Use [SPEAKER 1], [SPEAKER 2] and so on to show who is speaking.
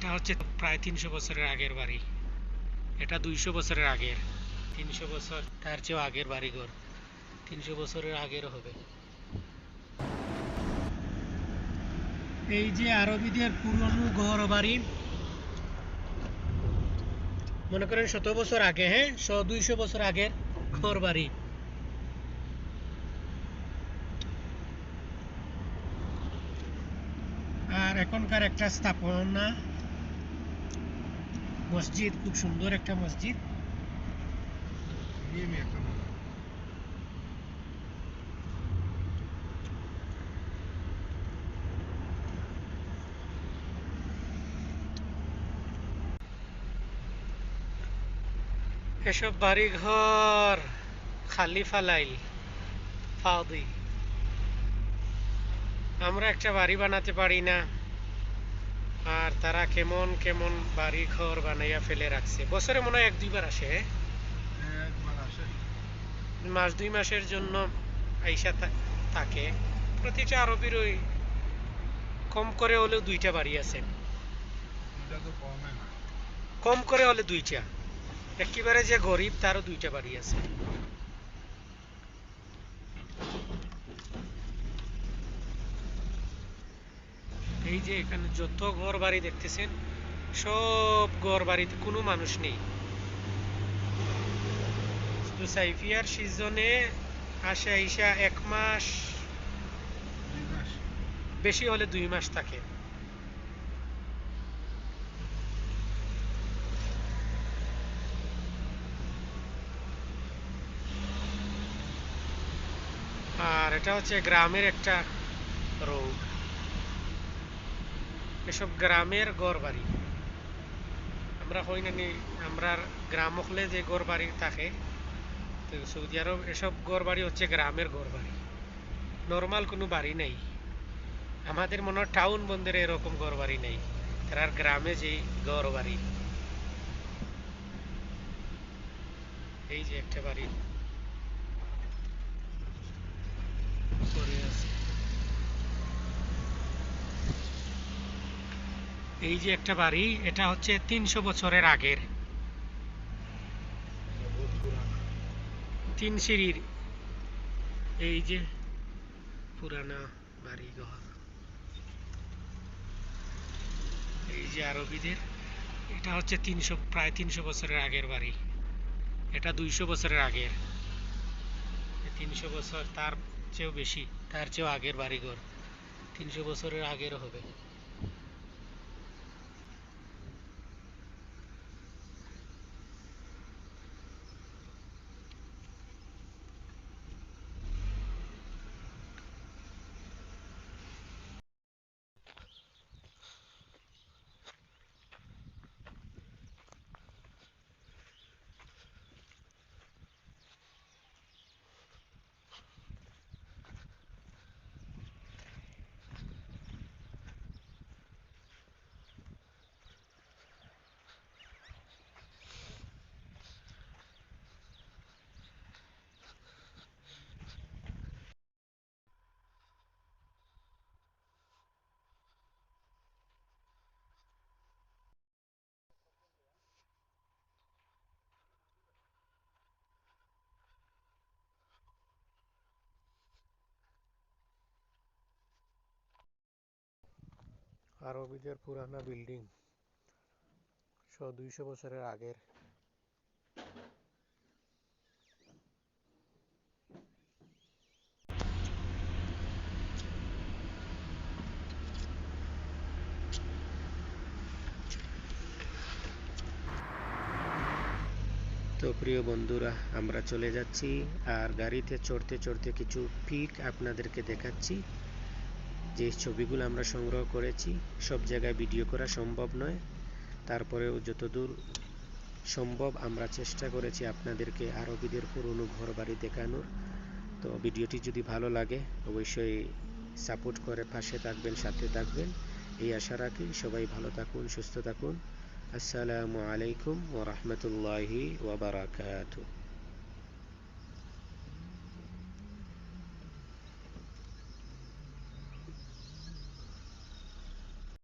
[SPEAKER 1] এটা হচ্ছে প্রায় তিনশো বছরের আগের বাড়ি। এটা দুইশো বছরের আগের। তিনশো বছর, তার চেয়েও আগের বাড়িঘর। তিনশো বছরের আগের হবে। এই যে আরবিদের পুরনো ঘর বাড়ি, মনে করেন শত বছর আগে হ্যাঁ? দুইশো বছর আগের ঘর বাড়ি। আর এখনকার একটা স্থাপনা মসজিদ খুব সুন্দর একটা মসজিদ। এসব বাড়ি ঘর খালি ফালাইল আমরা একটা বাড়ি বানাতে পারি না। আর তারা কেমন কেমন বাড়ি ঘর বানাইয়া ফেলে রাখছে? বছরে মনে হয় এক দুইবার আসে মাস দুই মাসের জন্য আইসা থাকে। প্রতিটা আরবির ওই কম করে হলেও দুইটা বাড়ি আছে। কম করে হলে দুইটা। একেবারে যে গরিব তারও দুইটা বাড়ি আছে। এই যে এখানে যত ঘর বাড়ি দেখতেছেন সব ঘর বাড়িতে কোনো মানুষ নেই। সাইফিয়ার সিজনে আসে আইসা এক মাস বেশি হলে দুই মাস থাকে। আর এটা হচ্ছে গ্রামের একটা রোগ এসব গ্রামের গড় বাড়ি আমরা হই না নি, আমরা গ্রাম হলে যে গড় বাড়ি থাকে, তো সৌদি আরব এসব গড় বাড়ি হচ্ছে গ্রামের গড় বাড়ি নর্মাল কোনো বাড়ি নেই। আমাদের মনে হয় টাউন বন্দরে এরকম গড় বাড়ি নেই। তার গ্রামে যে গড় বাড়ি এই যে একটা বাড়ি পড়ে আছে এই যে একটা বাড়ি, এটা হচ্ছে তিনশো বছরের আগের। তিন সিঁড়ির। এই যে পুরানা বাড়ি ঘর এই যে আরবিদের, এটা হচ্ছে তিনশো, প্রায় তিনশো বছরের আগের বাড়ি। এটা দুইশো বছরের আগের। তিনশো বছর তার চেয়েও বেশি, তার চেয়েও আগের বাড়িঘর। তিনশো বছরের আগের হবে। আরবিদের পুরানা বিল্ডিং। শ দুইশো বছরের আগের। তো প্রিয় বন্ধুরা, আমরা চলে যাচ্ছি আর গাড়িতে চড়তে চড়তে কিছু পিক আপনাদেরকে দেখাচ্ছি। যে ছবিগুলো আমরা সংগ্রহ করেছি, সব জায়গায় ভিডিও করা সম্ভব নয়। তারপরেও যতদূর সম্ভব আমরা চেষ্টা করেছি আপনাদেরকে আরবিদের পুরনো ঘর বাড়ি দেখানোর। তো ভিডিওটি যদি ভালো লাগে, অবশ্যই সাপোর্ট করে, পাশে থাকবেন, সাথে থাকবেন। এই আশা রাখি সবাই ভালো থাকুন, সুস্থ থাকুন। আসসালামু আলাইকুম ওরহমতুল্লাহি ওবরাকাতু